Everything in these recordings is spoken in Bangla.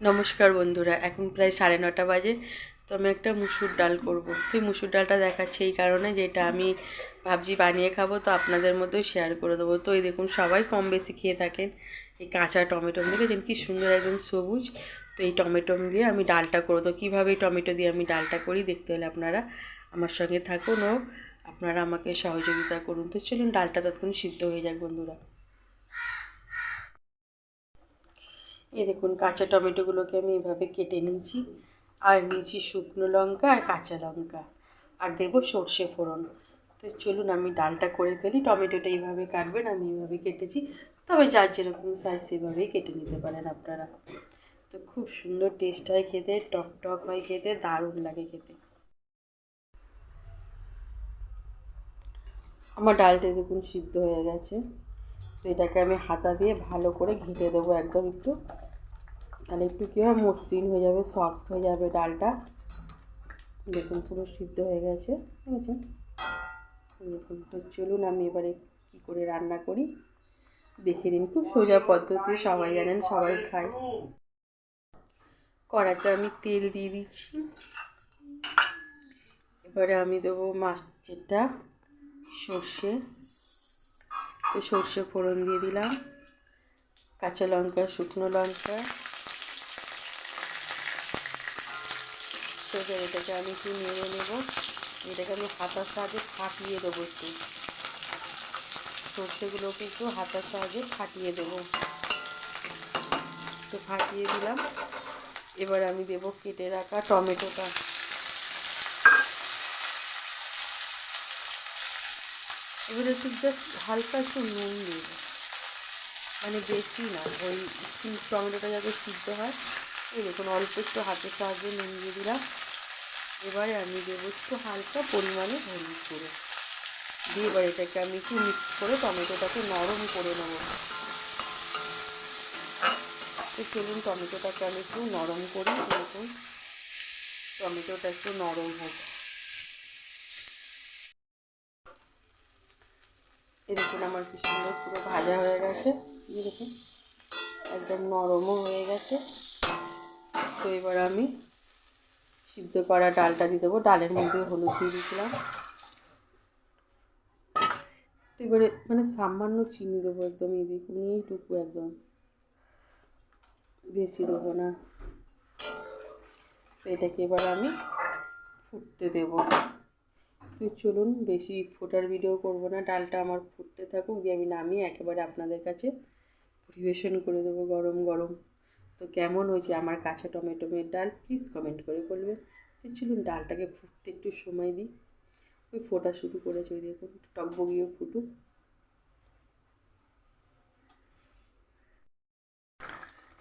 নমস্কার বন্ধুরা, এখন প্রায় সাড়ে নটা বাজে, তো আমি একটা মুসুর ডাল করব। সেই মুসুর ডালটা দেখাচ্ছি এই কারণে যেটা আমি ভাবছি বানিয়ে খাব, তো আপনাদের মধ্যেও শেয়ার করে দেবো। তো এই দেখুন, সবাই কম বেশি খেয়ে থাকেন। এই কাঁচা টমেটো, দেখেছেন কি সুন্দর একদম সবুজ? তো এই টমেটো দিয়ে আমি ডালটা করে দেবো কীভাবে টমেটো দিয়ে আমি ডালটা করি দেখতে হলে আপনারা আমার সঙ্গে থাকুন ও আপনারা আমাকে সহযোগিতা করুন। তো চলুন, ডালটা ততক্ষণ সিদ্ধ হয়ে যাক বন্ধুরা। এই দেখুন, কাঁচা টমেটোগুলোকে আমি এভাবে কেটে নিয়েছি। আর নিয়েছি শুকনো লঙ্কা আর কাঁচা লঙ্কা। আর দেবো সর্ষে ফোড়ন। তো চলুন, আমি ডালটা করে ফেলি। টমেটোটা এইভাবে কাটবেন, আমি এইভাবে কেটেছি। তবে যার যেরকম সাইজ সেভাবেই কেটে নিতে পারেন আপনারা। তো খুব সুন্দর টেস্ট হয় খেতে, টক টক হয় খেতে, দারুণ লাগে খেতে। আমার ডালটা দেখুন সিদ্ধ হয়ে গেছে। এটাকে আমি হাতা দিয়ে ভালো করে ঘেঁটে দেবো একদম একটু। তাহলে একটু কী হয়, মসৃণ হয়ে যাবে সফট হয়ে যাবে ডালটা। দেখুন পুরো সিদ্ধ হয়ে গেছে। ঠিক আছে? তো চলুন, আমি এবারে কী করে রান্না করি। দেখে নিন, খুব সোজা পদ্ধতি, সবাই জানেন, সবাই খায়। কড়াতে আমি তেল দিয়ে দিচ্ছি। এবারে আমি দেবো মাছেরটা সর্ষে। তো সর্ষে ফোড়ন দিয়ে দিলাম। কাঁচা লঙ্কা, শুকনো লঙ্কা। তো এটাকে আমি একটু নেড়ে নেব। এটাকে আমি হাতার সাহায্যে ফাটিয়ে দেবো একটু। সর্ষেগুলোকে একটু হাতার সাহায্যে ফাটিয়ে দেবো। তো ফাটিয়ে দিলাম। এবার আমি দেবো কেটে রাখা টমেটোটা। এবারে একটু জাস্ট হালকা একটু নুন দেবো মানে বেশি না, ওই টমেটোটা যাতে সিদ্ধ হয়। এই দেখুন, অল্প একটু হাতের সাহায্যে নুন দিয়ে দিলাম। এবারে আমি দেবো একটু হালকা পরিমাণে হলুদ করে দিয়ে এবার এটাকে আমি একটু মিক্স করে টমেটোটাকে নরম করে নেব। তো চলুন, টমেটোটাকে আমি একটু নরম করি। দেখুন, টমেটোটা একটু নরম হোক এরকম আমার কি সুন্দর পুরো ভাজা হয়ে গেছে। দেখুন, একদম নরমও হয়ে গেছে। তো এবার আমি সিদ্ধ করা ডালটা দিয়ে দেবো। ডালের মধ্যে হলুদ দিয়ে দিয়েছিলাম। এবারে মানে সামান্য চিনি দেবো একদম, এই দেখুন, এইটুকু একদম। বেশি দেবো না। তো এটাকে এবার আমি ফুটতে দেবো। তো চলুন বেশি ফোটার ভিডিও করব না, ডালটা আমার ফুটতে থাকুক, দিয়ে আমি নামিয়ে একেবারে আপনাদের কাছে পরিবেশন করে দেবো গরম গরম। তো কেমন হয়েছে আমার কাঁচা টমেটোমের ডাল? প্লিজ কমেন্ট করে বলবেন। তো চলুন ডালটাকে ফুটতে একটু সময় দিই। ওই ফোটা শুরু করেছে, ওই দেখুন টকবগিয়ে ফুটুক।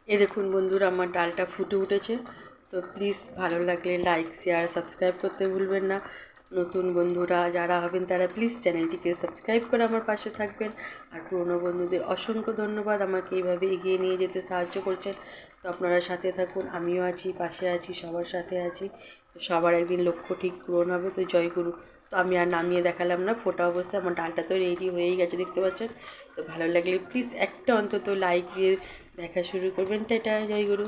এ দেখুন বন্ধুরা, আমার ডালটা ফুটে উঠেছে। তো প্লিজ ভালো লাগলে লাইক শেয়ার সাবস্ক্রাইব করতে ভুলবেন না। নতুন বন্ধুরা যারা হবেন তারা প্লিজ চ্যানেলটিকে সাবস্ক্রাইব করে আমার পাশে থাকবেন। আর পুরনো বন্ধুদের অসংখ্য ধন্যবাদ আমাকে এইভাবে এগিয়ে নিয়ে যেতে সাহায্য করছেন। তো আপনারা সাথে থাকুন, আমিও আছি, পাশে আছি, সবার সাথে আছি। তো সবার একদিন লক্ষ্য ঠিক পূরণ হবে, তো জয় গুরু। তো আমি আর নামিয়ে দেখালাম না, ফোটা অবস্থায় আমার ডালটা তো রেডি হয়েই গেছে, দেখতে পাচ্ছেন? তো ভালো লাগলে প্লিজ একটা অন্তত লাইক দিয়ে দেখা শুরু করবেন। টাটা, জয় গুরু।